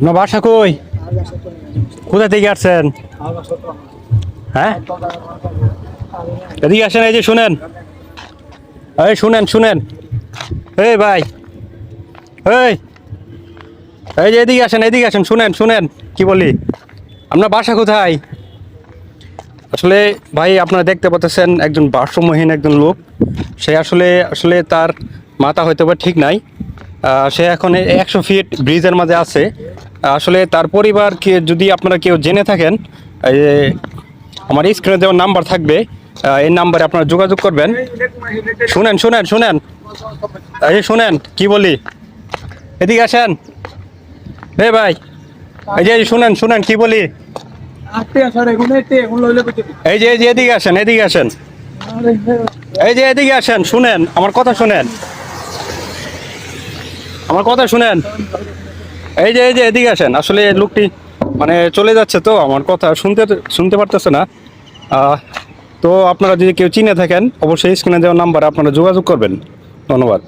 আপনার বাসা কই? কোথা থেকে আসছেন? হ্যাঁ? এদিকে আসেন, এই যে শুনেন। এই শুনেন শুনেন। এই ভাই। এই। এই যে এদিকে আসেন এদিকে আসেন, শুনেন শুনেন। কি বলি? আপনার বাসা কোথায়? আসলে ভাই, আপনারা দেখতে পাচ্ছেন একজন ভারসাম্যহীন একজন লোক। সে আসলে আসলে তার মাথা হয়তো বা ঠিক নাই। সে এখন একশো ফিট ব্রিজের মাঝে আছে। আসলে তার পরিবারকে যদি আপনারা কেউ জেনে থাকেন আমার স্ক্রিনে যেমন নাম্বার থাকবে এই নাম্বারে আপনারা যোগাযোগ করবেন। শুনেন শুনেন শুনেন। এই শুনেন, কি বলি? এদিকে আসেন। এ ভাই এই যে শুনেন শুনেন, কি বলি? এই যে এই যে এদিকে আসেন এদিকে আসেন। এই যে এদিকে আসেন, শুনেন, আমার কথা শুনেন। আমার কথা শুনেন। এই যে এই যে, এদিকে আসেন। আসলে লোকটি মানে চলে যাচ্ছে তো, আমার কথা শুনতে শুনতে পারতেছে না। তো আপনারা যদি কেউ চিনে থাকেন, অবশ্যই স্ক্রিনে দেওয়ার নাম্বারে আপনারা যোগাযোগ করবেন। ধন্যবাদ।